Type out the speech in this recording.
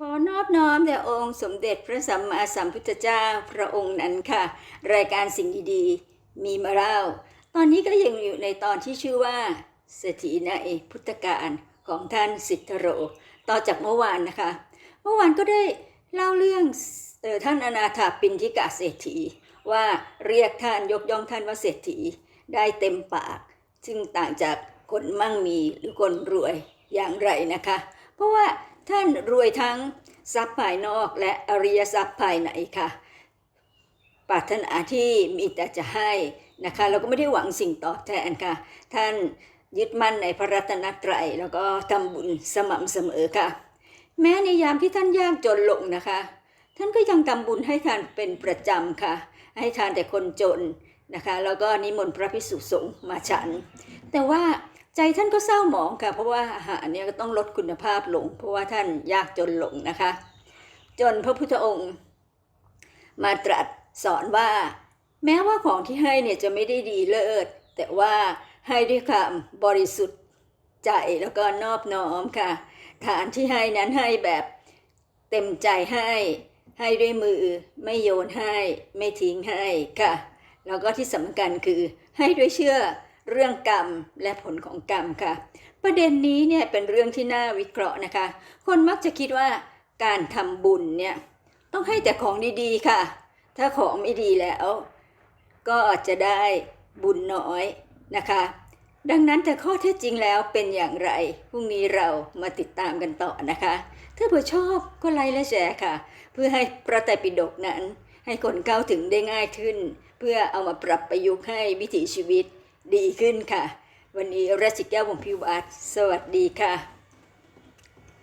ขอนอบน้อมแด่องค์สมเด็จพระสัมมาสัมพุทธเจ้าพระองค์นั้นค่ะ รายการสิ่งดีๆ มีมาเล่า ตอนนี้ก็ยังอยู่ในตอนที่ชื่อว่าเศรษฐีในพุทธการของท่านสิทธโร ต่อจากเมื่อวานนะคะ เมื่อวานก็ได้เล่าเรื่องออท่านอนาถาปินทิกาเศรษฐี ว่าเรียกท่านยกย่องท่านว่าเศรษฐีได้เต็มปาก ซึ่งต่างจากคนมั่งมีหรือคนรวยอย่างไรนะคะ เพราะว่า ท่านรวยทั้งทรัพย์ภายนอกและอริยทรัพย์ภายในค่ะปรารถนาที่มีแต่จะให้นะคะเราก็ไม่ได้หวังสิ่งตอบแทนค่ะ ท่านยึดมั่นในพระรัตนตรัยแล้วก็ทำบุญสม่ำเสมอค่ะ แม้ในยามที่ท่านยากจนลงนะคะ ท่านก็ยังทำบุญให้ทานเป็นประจำค่ะ ให้ทานแต่คนจนนะคะ แล้วก็นิมนต์พระภิกษุสงฆ์มาฉัน แต่ว่า ใจท่านก็เศร้าหมองค่ะเพราะว่าอาหารเนี่ยก็ต้องลดคุณภาพลง เพราะว่าท่านยากจนลงนะคะ จนพระพุทธองค์มาตรัสสอนว่า แม้ว่าของที่ให้เนี่ยจะไม่ได้ดีเลิศแต่ว่าให้ด้วยความบริสุทธิ์ใจแล้วก็นอบน้อมค่ะ ฐานที่ให้นั้นให้แบบเต็มใจให้ ให้ด้วยมือไม่โยนให้ ไม่ทิ้งให้ค่ะ แล้วก็ที่สำคัญคือให้ด้วยเชื่อ เรื่องกรรมและผลของกรรมค่ะ ประเด็นนี้เนี่ยเป็นเรื่องที่น่าวิเคราะห์นะคะ คนมักจะคิดว่าการทำบุญเนี่ยต้องให้แต่ของดีๆค่ะ ถ้าของไม่ดีแล้ว ก็จจะได้บุญน้อยนะคะ ดังนั้นแต่ข้อเท็จจริงแล้วเป็นอย่างไรพรุ่งนี้เรามาติดตามกันต่อนะคะ ถ้าเผื่อชอบก็ไลค์และแชร์ค่ะ เพื่อให้พระไตรปิฎกนั้น ให้คนเข้าถึงได้ง่ายขึ้น เพื่อเอามาปรับประยุกต์ให้วิถีชีวิต ดีขึ้นค่ะ วันนี้รัชแก้ววงพิวัตรสวัสดีค่ะ